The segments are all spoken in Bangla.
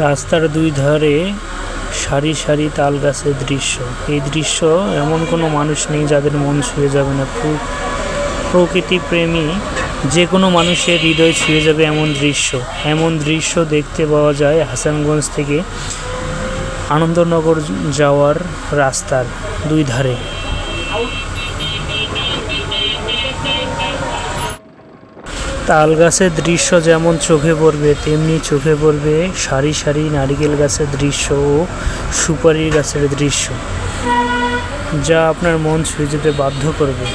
রাস্তার দুই ধারে সারি সারি তাল গাছের দৃশ্য। এই দৃশ্য এমন কোনো মানুষ নেই যাদের মন ছুঁয়ে যাবে না। প্র- প্রকৃতি প্রেমী যে কোনো মানুষের হৃদয় ছুঁয়ে যাবে এমন দৃশ্য। এমন দৃশ্য দেখতে পাওয়া যায় হাসানগঞ্জ থেকে আনন্দনগর যাওয়ার রাস্তার দুই ধারে। তাল গাছের দৃশ্য যেমন চোখে পড়বে, তেমনি চোখে পড়বে সারি সারি নারিকেল গাছের দৃশ্য ও সুপারি গাছের দৃশ্য, যা আপনার মন ছুঁয়ে যেতে বাধ্য করবে।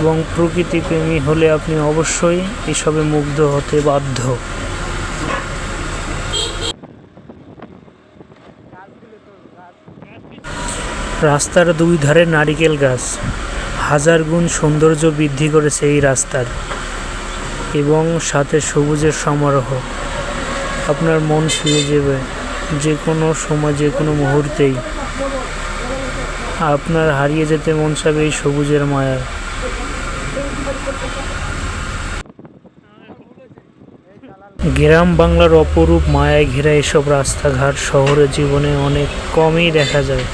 এবং প্রকৃতি প্রেমী হলে আপনি অবশ্যই এসবে মুগ্ধ হতে বাধ্য। রাস্তার দুই ধারে নারিকেল গাছ। হাজার গুণ সৌন্দর্য বৃদ্ধি করেছে এই রাস্তার। এবং সাথে সবুজের সমারোহ। আপনার মন ছুঁয়ে যাবে যে কোনো সময়, যে কোনো মুহূর্তেই। আপনার হারিয়ে যেতে মন চাবে এই সবুজের মায়ায় গ্রাম বাংলার অপরূপ মায়ায় ঘেরা এসব রাস্তাঘাট শহরের জীবনে অনেক কমই দেখা যায়।